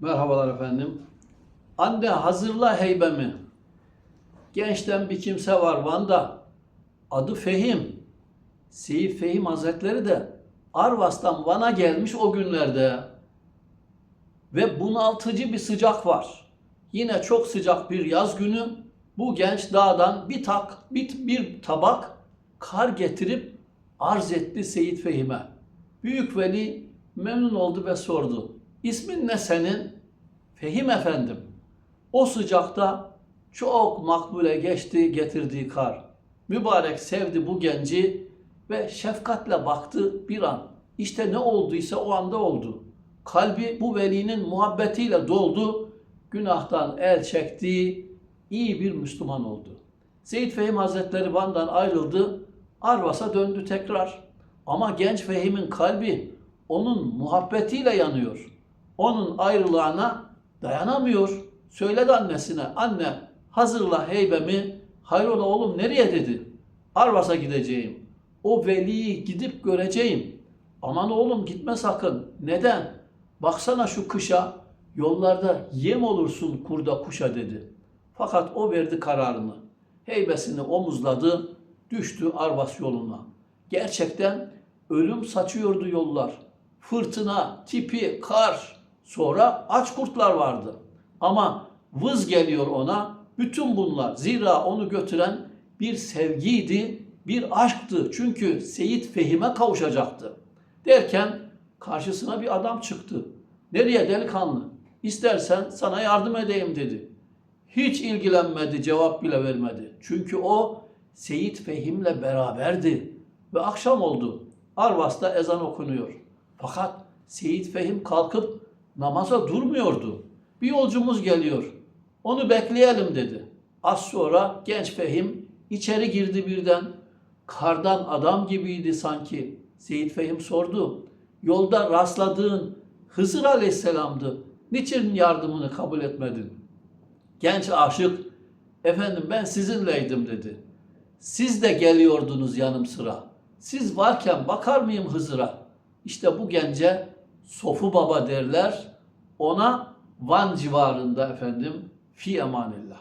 Merhabalar efendim. Anne hazırla heybemi. Gençten bir kimse var Van'da. Adı Fehim. Seyit Fehim Hazretleri de Arvas'tan Van'a gelmiş o günlerde. Ve bunaltıcı bir sıcak var. Yine çok sıcak bir yaz günü bu genç dağdan bir tak bir, bir tabak kar getirip arz etti Seyit Fehim'e. Büyük veli memnun oldu ve sordu. İsmin ne senin? Fehim efendim. O sıcakta çok makbule geçti getirdiği kar. Mübarek sevdi bu genci ve şefkatle baktı bir an. İşte ne olduysa o anda oldu. Kalbi bu velinin muhabbetiyle doldu. Günahtan el çekti. iyi bir Müslüman oldu. Seyyid Fehim Hazretleri Van'dan ayrıldı. Arvas'a döndü tekrar. Ama genç Fehim'in kalbi onun muhabbetiyle yanıyor. Onun ayrılığına dayanamıyor. Söyledi annesine, anne hazırla heybemi, hayrola oğlum nereye dedi. Arvas'a gideceğim. O veliyi gidip göreceğim. Aman oğlum gitme sakın. Neden? Baksana şu kışa, yollarda yem olursun kurda kuşa dedi. Fakat o verdi kararını. Heybesini omuzladı, düştü Arvas yoluna. Gerçekten ölüm saçıyordu yollar. Fırtına, tipi, kar, sonra aç kurtlar vardı. Ama vız geliyor ona bütün bunlar. Zira onu götüren bir sevgiydi, bir aşktı. Çünkü Seyit Fehim'e kavuşacaktı. Derken karşısına bir adam çıktı. Nereye delikanlı? İstersen sana yardım edeyim dedi. Hiç ilgilenmedi, cevap bile vermedi. Çünkü o Seyit Fehim'le beraberdi. Ve akşam oldu. Arvas'ta ezan okunuyor. Fakat Seyit Fehim kalkıp namaza durmuyordu. Bir yolcumuz geliyor. Onu bekleyelim dedi. Az sonra genç Fehim içeri girdi birden. Kardan adam gibiydi sanki. Seyit Fehim sordu. Yolda rastladığın Hızır Aleyhisselam'dı. Niçin yardımını kabul etmedin? Genç aşık, efendim ben sizinleydim dedi. Siz de geliyordunuz yanım sıra. Siz varken bakar mıyım Hızır'a? İşte bu gence Sofu Baba derler. Ona Van civarında efendim fi emanillah.